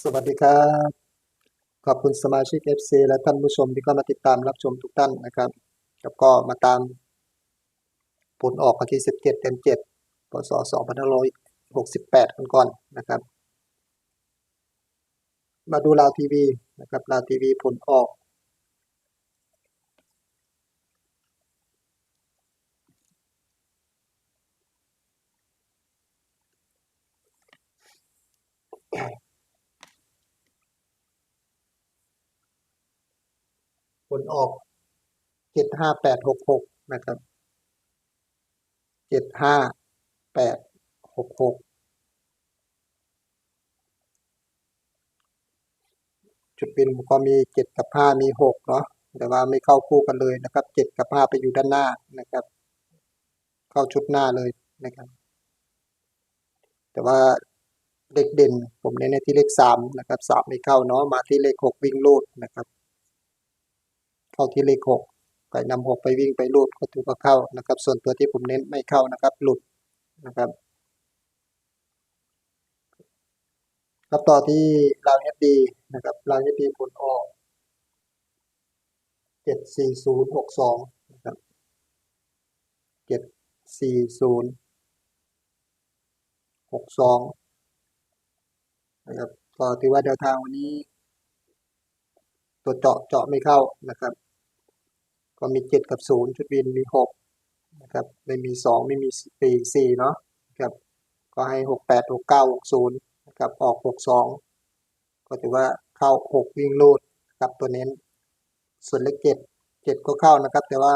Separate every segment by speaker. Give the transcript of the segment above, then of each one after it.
Speaker 1: สวัสดีครับ ขอบคุณสมาชิก FC และท่านผู้ชมที่เข้ามาติดตามรับชมทุกท่านนะครับ แล้วก็มาตามผลออกวันที่ 17 เดือน7พศ2568 กันก่อนนะครับ มาดูลาวทีวีนะครับลาวทีวีผลออก ผลออก75866นะครับ75866จุดบินก็มี7กับ5มี6เนาะแต่ว่าไม่เข้าคู่กันเลยนะครับ7กับ5ไปอยู่ด้านหน้านะครับ เข้าชุดหน้าเลยนะครับ แต่ว่าเลขเด่นผมเน้นในที่เลข3นะครับ3ไม่เข้าเนาะมาที่เลข6วิ่งลูดนะครับ เข้าที่เลขหกไปนำหกไปวิ่งไปลูดก็ถือว่าเข้านะครับ ส่วนตัวที่ผมเน้นไม่เข้านะครับ หลุดนะครับครับต่อที่ราวเอฟดีนะครับราวเอฟดีผลออกเจ็ดสี่ศูนย์หกสองนะครับเจ็ดสี่ศูนย์หกสองนะครับก็ถือว่าแนวทางวันนี้ ตัวเจาะเจาะไม่เข้านะครับ ก็มีเจ็ดกับศูนย์ชุดวินมีหกนะครับไม่มีสองไม่มีสี่สี่เนาะครับก็ให้หกแปดหกเก้าหกศูนย์นะครับออกหกสองก็ถือว่าเข้าหกวิ่งลูดครับตัวเน้น ส่วนเลขเจ็ดเจ็ดก็เข้านะครับ แต่ว่า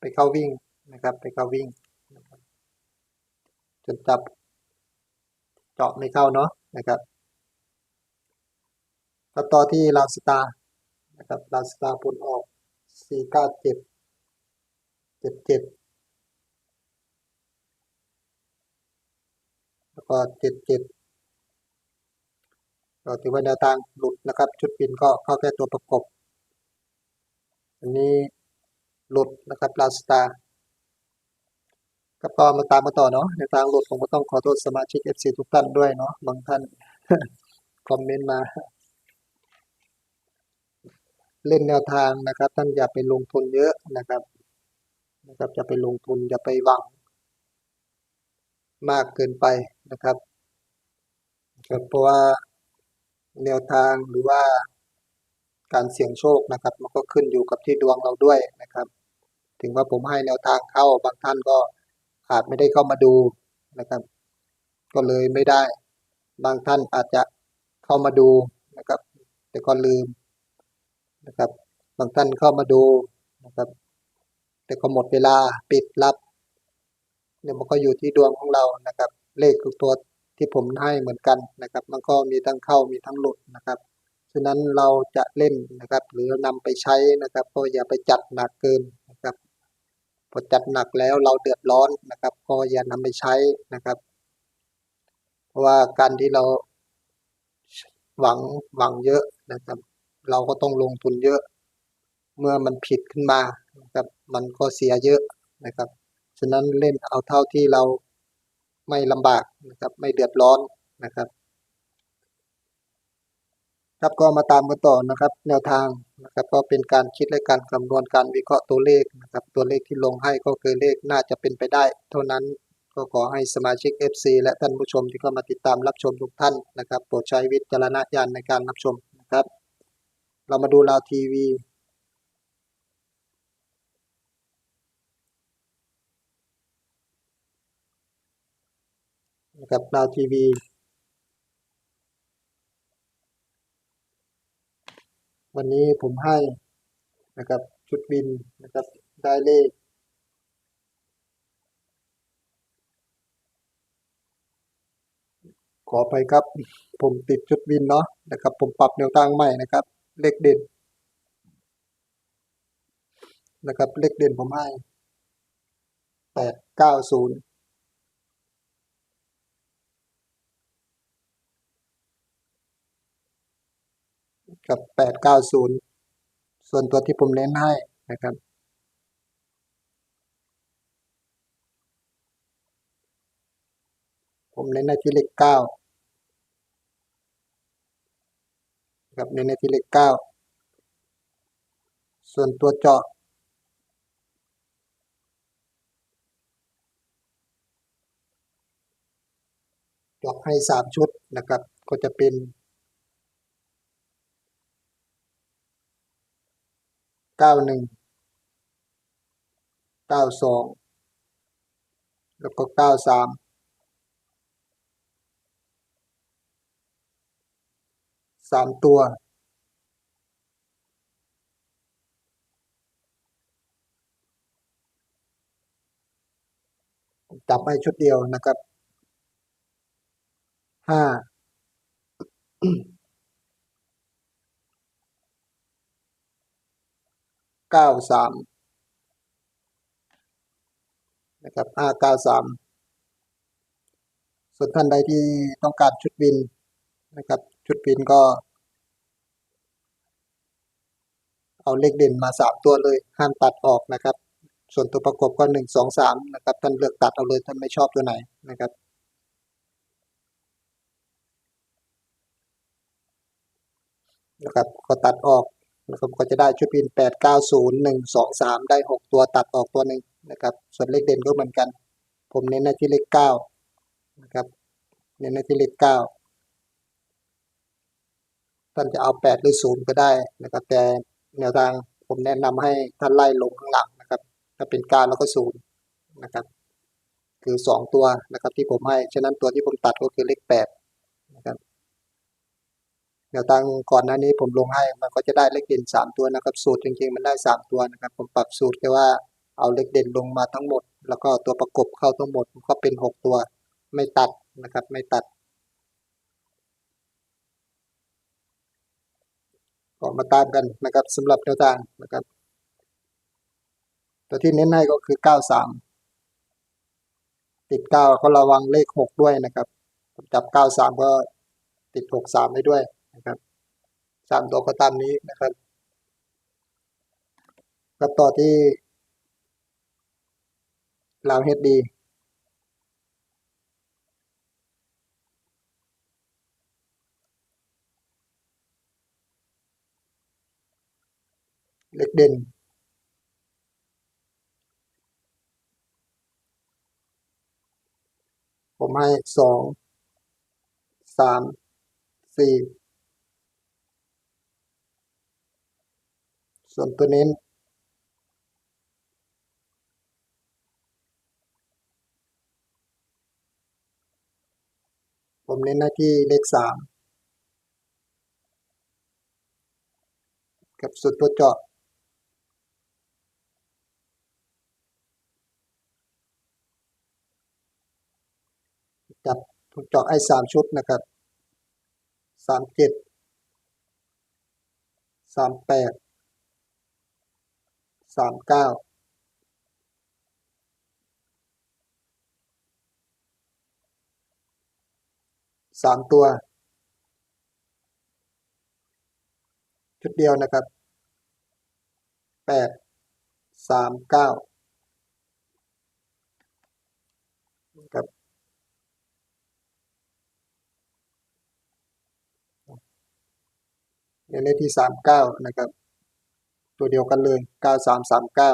Speaker 1: ไปเข้าวิ่งนะครับ ไปเข้าวิ่งนะครับจนจับเจาะไม่เข้าเนาะนะครับต่อที่ลาวสตาร์ นะครับลาสตาร์ผลออกสี่เก้าเจ็ดเจ็ดเจ็ดแล้วก็เจ็ดเจ็ดก็ถือว่าแนวทางหลุดนะครับ ชุดบินก็เข้าแค่ตัวประกบ อันนี้หลุดนะครับลาสตาก็ก็มาตามมาต่อเนาะในทางหลุดผมก็ต้องขอโทษสมาชิก FC ทุกท่านด้วยเนาะบางท่าน คอมเมนต์มา เล่นแนวทางนะครับ ท่านอย่าไปลงทุนเยอะนะครับนะครับอย่าไปลงทุนอย่าไปหวัง มากเกินไปนะครับครับเพราะว่าแนวทางหรือว่าการเสี่ยงโชคนะครับ มันก็ขึ้นอยู่กับที่ดวงเราด้วยนะครับ ถึงว่าผมให้แนวทางเข้าบางท่านก็อาจไม่ได้เข้ามาดูนะครับ ก็เลยไม่ได้ บางท่านอาจจะเข้ามาดูนะครับ แต่ก็ลืม นะครับ บางท่านเข้ามาดูนะครับ แต่ก็หมดเวลาปิดรับเนี่ยมันก็อยู่ที่ดวงของเรานะครับ เลขทุกตัวที่ผมให้เหมือนกันนะครับ มันก็มีทั้งเข้ามีทั้งหลุดนะครับฉะนั้นเราจะเล่นนะครับ หรือนำไปใช้นะครับ ก็อย่าไปจัดหนักเกินนะครับพอจัดหนักแล้วเราเดือดร้อนนะครับ ก็อย่านำไปใช้นะครับ เพราะว่าการที่เราหวังหวังเยอะนะครับ เราก็ต้องลงทุนเยอะ เมื่อมันผิดขึ้นมานะครับ มันก็เสียเยอะนะครับ ฉะนั้นเล่นเอาเท่าที่เราไม่ลำบากนะครับ ไม่เดือดร้อนนะครับ ครับก็มาตามกันต่อนะครับ แนวทางนะครับ ก็เป็นการคิดและการคำนวณการวิเคราะห์ตัวเลขนะครับ ตัวเลขที่ลงให้ก็คือเลขน่าจะเป็นไปได้ เท่านั้นก็ขอให้สมาชิก FC และท่านผู้ชมที่เข้ามาติดตามรับชมทุกท่านนะครับ โปรดใช้วิจารณญาณในการรับชมนะครับ เรามาดูลาวทีวี นะครับลาวทีวีวันนี้ผมให้นะครับชุดบินนะครับได้เลขขอไปครับ ผมติดชุดบินเนาะนะครับ ผมปรับแนวทางใหม่นะครับ เลขเด่นนะครับ เลขเด่นผมให้แปดเก้าศูนย์กับแปดเก้าศูนย์ส่วนตัวที่ผมเน้นให้นะครับผมเน้นในที่เลขเก้า นะ ครับเน้นในที่เลขเก้าส่วนตัวเจาะ เจาะให้สามชุดนะครับ ก็จะเป็นเก้าหนึ่งเก้าสองแล้วก็เก้าสาม สามตัว จับให้ชุดเดียวนะครับห้าเก้าสามนะครับห้าเก้าสามส่วนท่านใดที่ต้องการชุดวินนะครับ ชุดวินก็ เอาเลขเด่นมาสามตัวเลย ห้ามตัดออกนะครับ ส่วนตัวประกบก็หนึ่งสองสามนะครับ ท่านเลือกตัดเอาเลยท่านไม่ชอบตัวไหนนะครับนะครับก็ตัดออกนะครับก็จะได้ชุดวินแปดเก้าศูนย์หนึ่งสองสามได้หกตัวตัดออกตัวหนึ่งนะครับ ส่วนเลขเด่นก็เหมือนกัน ผมเน้นในที่เลขเก้านะครับ เน้นในที่เลขเก้า ท่านจะเอาแปดหรือศูนย์ก็ได้นะครับแต่แนวทางผมแนะนำให้ท่านไล่ลงข้างหลังนะครับ ถ้าเป็นก้าแล้วก็ศูนย์นะครับ คือสองตัวนะครับที่ผมให้ ฉะนั้นตัวที่ผมตัดก็คือเลขแปดนะครับแนวทางก่อนหน้านี้ผมลงให้มันก็จะได้เลขเด่นสามตัวนะครับ สูตรจริงๆมันได้สามตัวนะครับ ผมปรับสูตรแค่ว่าเอาเลขเด่นลงมาทั้งหมด แล้วก็ตัวประกบเข้าทั้งหมดก็เป็นหกตัว ไม่ตัดนะครับ ไม่ตัด ก็มาตามกันนะครับสำหรับแนวทางนะครับตัวที่เน้นให้ก็คือเก้าสามติดเก้าก็ระวังเลขหกด้วยนะครับ จับเก้าสามก็ติดหกสามไว้ด้วยนะครับสามตัวก็ตามนี้นะครับก็ต่อที่ลาวเฮดดี เล็กเด่น ผมให้สองสามสี่ส่วนตัวเน้นผมเน้นหน้าที่เลขสามกับสุดตัวเจาะ จับถูกเจาะให้สามชุดนะครับสามเจ็ดสามแปดสามเก้าสามตัว ชุดเดียวนะครับแปดสามเก้าครับ เดี๋ยวเลขที่สามเก้านะครับ ตัวเดียวกันเลยเก้าสามสามเก้า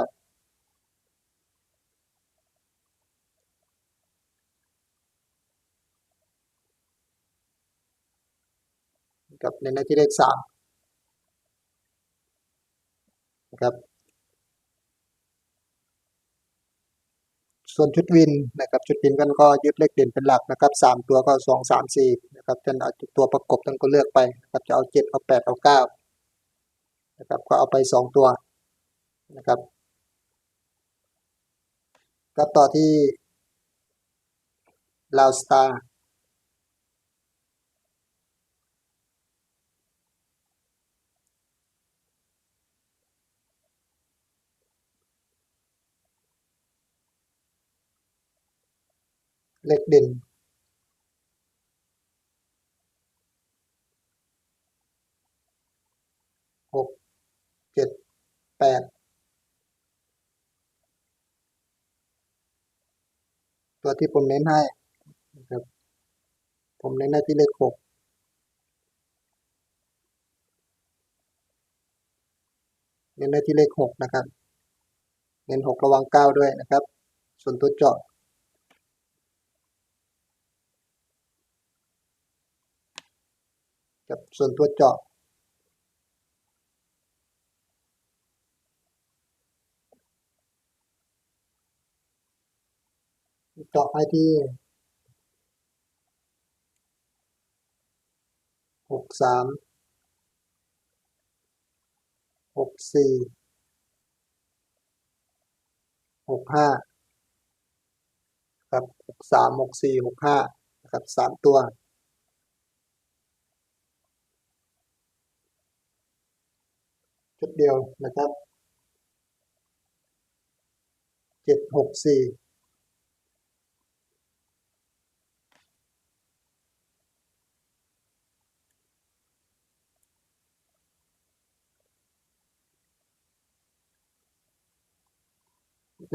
Speaker 1: กับในหน้าที่เลขสามนะครับ ส่วนชุดวินนะครับ ชุดวินกันก็ยึดเลขเด่นเป็นหลักนะครับสามตัวก็สองสามสี่ นะครับท่านเอาตัวประกบท่านก็เลือกไปนะครับจะเอาเจ็ดเอาแปดเอาเก้านะครับก็เอาไปสองตัวนะครับก็ต่อที่ลาวสตาร์เลขเด่น ที่ผมเน้นให้ครับ ผมเน้นได้ที่เลขหกเน้นได้ที่เลขหกนะครับ เน้นหกระวังเก้าด้วยนะครับ ส่วนตัวเจาะกับส่วนตัวเจาะ เจาะให้ที่หกสามหกสี่หกห้าครับหกสามหกสี่หกห้านะครับสามตัวชุดเดียวนะครับเจ็ดหกสี่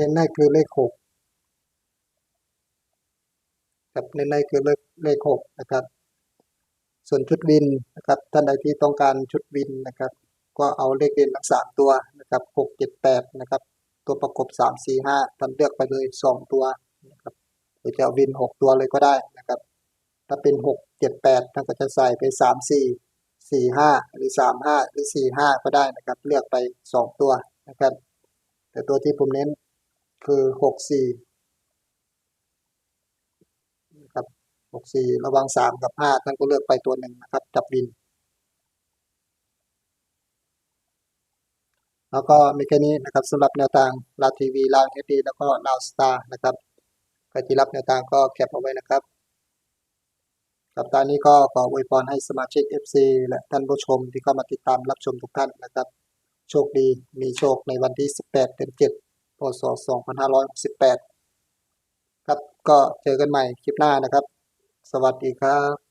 Speaker 1: เน้นได้คือเลขหกครับเน้นได้คือเลขเลขหกนะครับ ส่วนชุดวินนะครับท่านใดที่ต้องการชุดวินนะครับ ก็เอาเลขเด่นทั้งสามตัวนะครับหกเจ็ดแปดนะครับ ตัวประกบสามสี่ห้าท่านเลือกไปเลยสองตัวนะครับหรือจะวินหกตัวเลยก็ได้นะครับ ถ้าเป็นหกเจ็ดแปดท่านก็จะใส่ไปสามสี่สี่ห้าหรือสามห้าหรือสี่ห้าก็ได้นะครับ เลือกไปสองตัวนะครับ แต่ตัวที่ผมเน้น คือหกสี่นะครับหกสี่ระวังสามกับห้าท่านก็เลือกไปตัวหนึ่งนะครับ จับวิน แล้วก็มีแค่นี้นะครับสำหรับแนวทางลาวทีวีลาวเอดีแล้วก็ลาวสตาร์นะครับใครที่รับแนวทางก็แคปเอาไว้นะครับกับตอนนี้ก็ขออวยพรให้สมาชิก FC และท่านผู้ชมที่เข้ามาติดตามรับชมทุกท่านนะครับ โชคดีมีโชคในวันที่ 18เดือน7 พศ 2568 ครับก็เจอกันใหม่คลิปหน้านะครับ สวัสดีครับ